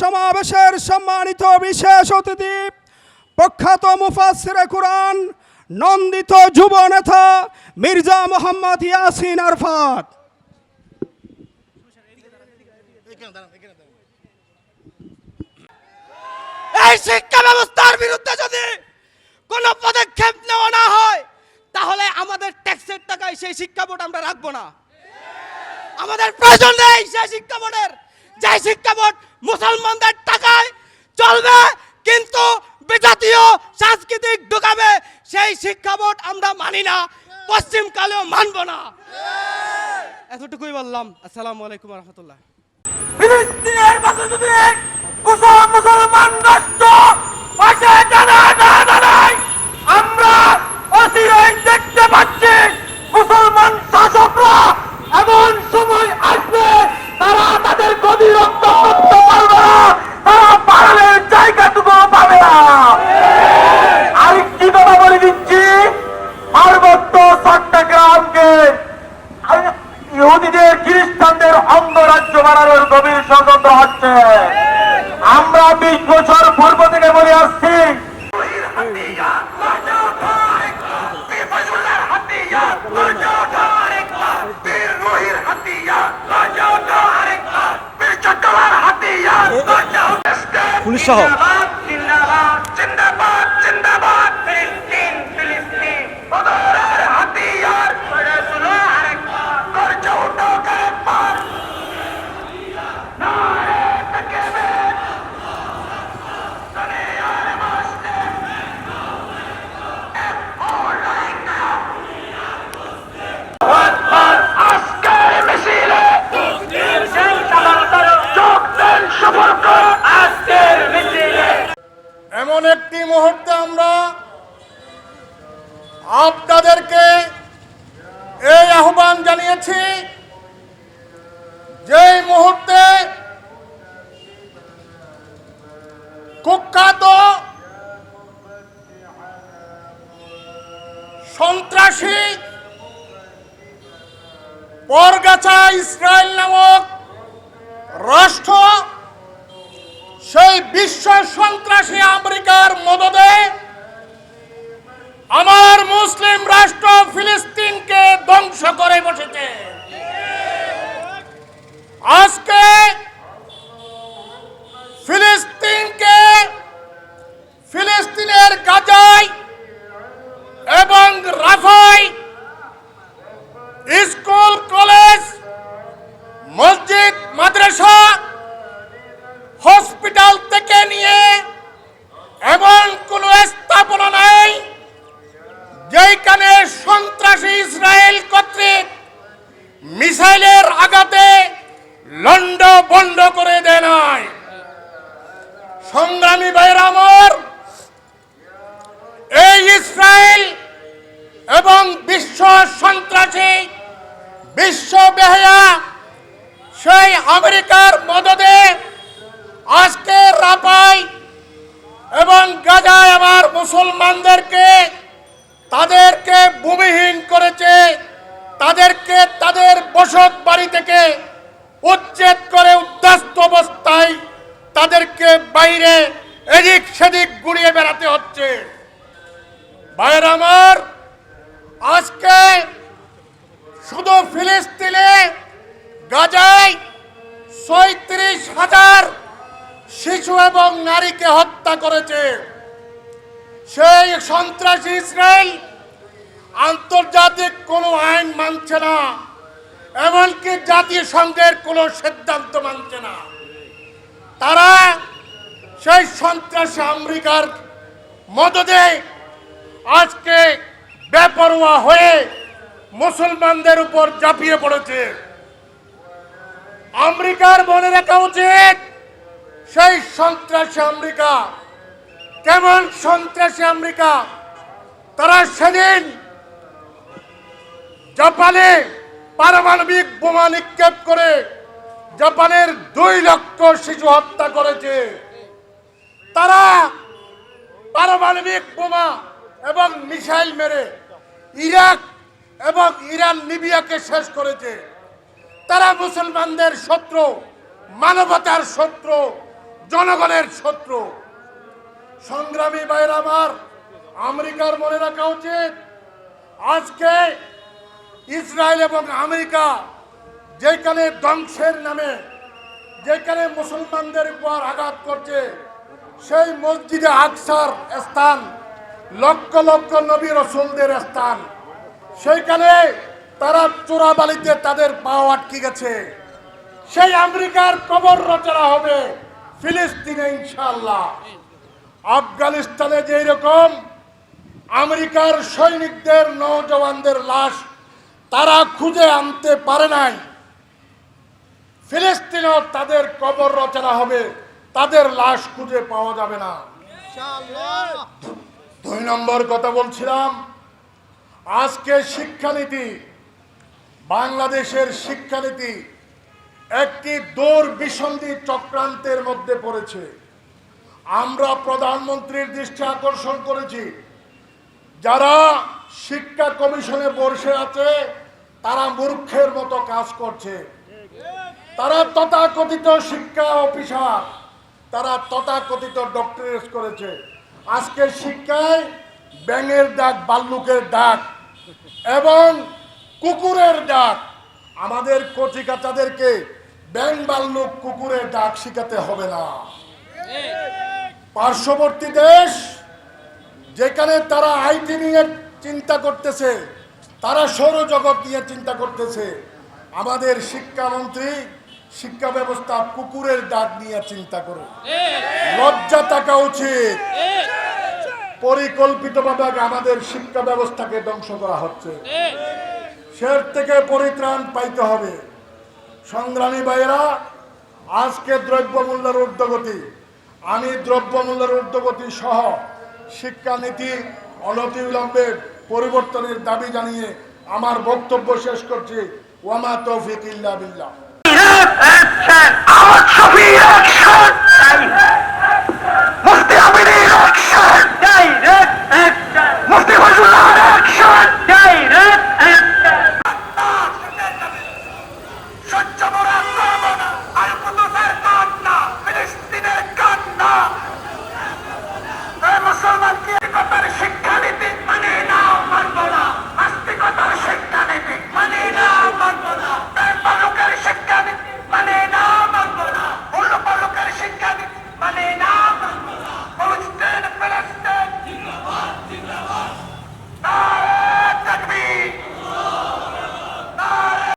সমাবেশের সম্মানিত বিশেষ অতিথি, প্রখ্যাত মুফাসিরে কোরআন, নন্দিত যুব নেতা মির্জা মোহাম্মদ ইয়াসিন আরফাত। এই শিক্ষা ব্যবস্থার বিরুদ্ধে যদি কোনো পদক্ষেপ নেওয়া না হয়, তাহলে আমাদের ট্যাক্সের টাকায় সেই শিক্ষা বোর্ড আমরা রাখব না। আমাদের প্রয়োজন নেই সেই শিক্ষা বোর্ডের যে শিক্ষা বোর্ড মুসলমানদের টাকায় চলবে, কিন্তু বিজাতীয় সাংস্কৃতিক ঢুকাবে, সেই শিক্ষা বোর্ড আমরা মানি না পশ্চিমকালেও মানব না। এতটুকুই বললাম, আসসালামু আলাইকুম রহমতুল্লাহ। মুসলমান আমরা দেখতে পাচ্ছি মুসলমান শাসকরা খ্রিস্টানদের অঙ্গরাজ্য বানানোর গভীর ষড়যন্ত্র হচ্ছে। আমরা বিশ বছর পূর্ব থেকে বলে আসছি। পুলিশ সহ পরগাছা ইসরায়েল নামক রাষ্ট্র, সেই বিশ্ব সন্ত্রাসী আমেরিকার মদদে আমার মুসলিম রাষ্ট্র ফিলিস্তিনকে ধ্বংস করে বসেছে। সংগ্রামী ভাইয়ের আমার, এই ইসরায়েল এবং বিশ্ব সন্ত্রাসী, বিশ্ব বেহায়া, সেই আমেরিকার মদদে আজকে রাপাই এবং গাজায় আমার মুসলমানদেরকে, তাদেরকে ভূমিহীন করেছে, তাদেরকে তাদের বসত বাড়ি থেকে উচ্ছেদ করে উদ্যাস্ত অবস্থায় তাদেরকে বাইরে এদিক সেদিক গুড়িয়ে বেড়াতে হচ্ছে। ভাইয়ের আমার, আজকে শুধু ফিলিস্তিনে গাজায় ছয়ত্রিশ হাজার শিশু এবং নারীকে হত্যা করেছে। সেই সন্ত্রাসী ইসরায়েল আন্তর্জাতিক কোনো আইন মানছে না, এমনকি জাতিসংঘের কোনো সিদ্ধান্ত মানছে না। তারা সেই সন্ত্রাসী আমেরিকার মদদে আজকে বেপরোয়া হয়ে মুসলমানদের উপর ঝাঁপিয়ে পড়েছে। আমেরিকার মনে রাখা উচিত, সেই সন্ত্রাসী আমেরিকা, কেমন সন্ত্রাসী আমেরিকা, তারা সেদিন জাপানে পারমাণবিক বোমা নিক্ষেপ করে জাপানের দুই লক্ষ শিশু হত্যা করেছে। তারা পারমাণবিক বোমা এবং মিসাইল মেরে ইরাক এবং ইরান লিবিয়াকে শেষ করেছে। তারা মুসলমানদের শত্রু, মানবতার শত্রু, জনগণের শত্রু। সংগ্রামী বাইর আমার, আমেরিকার মনে রাখা উচিত। আজকে ইসরায়েল এবং আমেরিকা যেখানে ধ্বংসের নামে, যেখানে মুসলমানদের উপর আঘাত করছে, সেই মসজিদে আকসার স্থান, লক্ষ লক্ষ নবী রসুলদের স্থান। সেইখানে তারা চোরাবালিতে তাদের পাও আটকে গেছে। সেই আমেরিকার কবর রচনা হবে ফিলিস্তিনে ইনশাল্লাহ আফগানিস্তানে যেই রকম আমেরিকার সৈনিকদের, নৌজওয়ানদের লাশ তারা খুঁজে আনতে পারে নাই ফিলিস্তিনেও তাদের কবর রচনা হবে। তাদের লাশ খুঁজে পাওয়া যাবে না। দুই নম্বর কথা বলছিলাম আজকে শিক্ষানীতি বাংলাদেশের শিক্ষানীতি একটি দূর বিসন্ধি চক্রান্তের মধ্যে পড়েছে। আমরা প্রধানমন্ত্রীর দৃষ্টি আকর্ষণ করেছি। যারা শিক্ষা কমিশনে বসে আছে তারা মূর্খের মতো কাজ করছে। তারা তথাকথিত শিক্ষা অফিসার, তারা তথাকথিত ডক্টরেট করেছে। আজকে শিক্ষায় ব্যাঙের ডাক বাল্লুকের ডাক এবং কুকুরের ডাক আমাদের কচিকাচাদেরকে ব্যাং বাল্লুক, কুকুরের ডাক শিখাতে হবে না। পার্শ্ববর্তী দেশ, যেখানে তারা আইটি নিয়ে চিন্তা করতেছে, তারা সৌরজগৎ নিয়ে চিন্তা করতেছে, আমাদের শিক্ষামন্ত্রী শিক্ষা ব্যবস্থা কুকুরের ডাক নিয়ে চিন্তা করে। লজ্জা থাকা উচিত। পরিকল্পিতভাবে আমাদের শিক্ষা ব্যবস্থাকে ধ্বংস করা হচ্ছে। সের থেকে পরিত্রাণ পাইতে হবে। সংগ্রামী ভাইয়েরা আজকে দ্রব্যমূল্যের ঊর্ধ্বগতি আমি দ্রব্যমূল্যের ঊর্ধ্বগতি সহ শিক্ষানীতি অনতিবিলম্বে পরিবর্তনের দাবি জানিয়ে আমার বক্তব্য শেষ করছি। ওয়ামা তৌফিক ইল্লা বিল্লাহ। আমার ছবি অ্যাকশন মুফতি আমিনের অ্যাকশন মুফতি ফজলুল্লাহ